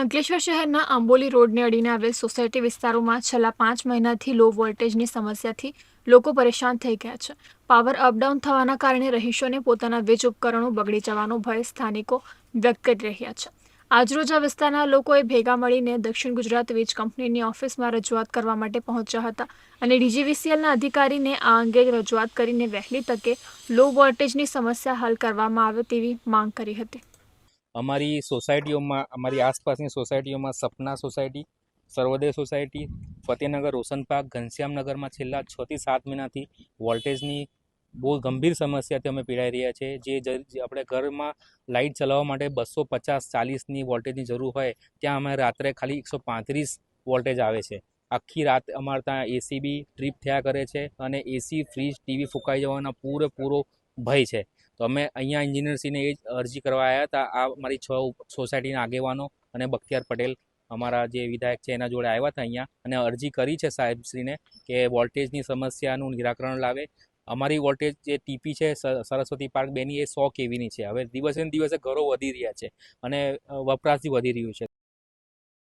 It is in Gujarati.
અંકલેશ્વર શહેરના આંબોલી રોડને અડીને આવેલ સોસાયટી વિસ્તારોમાં છેલ્લા પાંચ મહિનાથી લો વોલ્ટેજની સમસ્યાથી લોકો પરેશાન થઈ ગયા છે. પાવર અપડાઉન થવાના કારણે રહીશોને પોતાના વીજ ઉપકરણો બગડી જવાનો ભય સ્થાનિકો વ્યક્ત કરી રહ્યા છે. આજરોજ આ વિસ્તારના લોકોએ ભેગા મળીને દક્ષિણ ગુજરાત વીજ કંપનીની ઓફિસમાં રજૂઆત કરવા માટે પહોંચ્યા હતા અને ડીજીવીસીએલના અધિકારીને આ અંગે રજૂઆત કરીને વહેલી તકે લો વોલ્ટેજની સમસ્યા હલ કરવામાં આવે તેવી માંગ કરી હતી. અમારી સોસાયટીઓમાં, અમારી આસપાસની સોસાયટીઓમાં Sapna society, Sarvoday society, Fatehnagar, Roshan park ઘનશ્યામનગરમાં છેલ્લા છ થી સાત મહિનાથી વોલ્ટેજની બહુ ગંભીર સમસ્યાથી અમે પીડાઈ રહ્યા છે. જે આપણે ઘરમાં લાઇટ ચલાવવા માટે બસો પચાસ ચાલીસની વોલ્ટેજની જરૂર હોય, ત્યાં અમે રાત્રે ખાલી એકસો પાંત્રીસ વોલ્ટેજ આવે છે. આખી રાત અમારે ત્યાં એસી બી ટ્રીપ થયા કરે છે અને એસી ફ્રીજ, ટીવી ફૂંકાઈ જવાના પૂરેપૂરો ભય છે. તો અમે અહીંયા એન્જિનિયરશ્રીને એ જ અરજી કરવા આવ્યા હતા. આ અમારી છ સોસાયટીના આગેવાનો અને બખ્તિયાર પટેલ અમારા જે વિધાયક છે એના જોડે આવ્યા હતા અહીંયા અને અરજી કરી છે સાહેબશ્રીને કે વોલ્ટેજની સમસ્યાનું નિરાકરણ લાવે. અમારી વોલ્ટેજ જે ટીપી છે સરસ્વતી પાર્ક બેની એ સો કેવીની છે. હવે દિવસે ને દિવસે ઘરો વધી રહ્યા છે અને વપરાશથી વધી રહ્યું છે.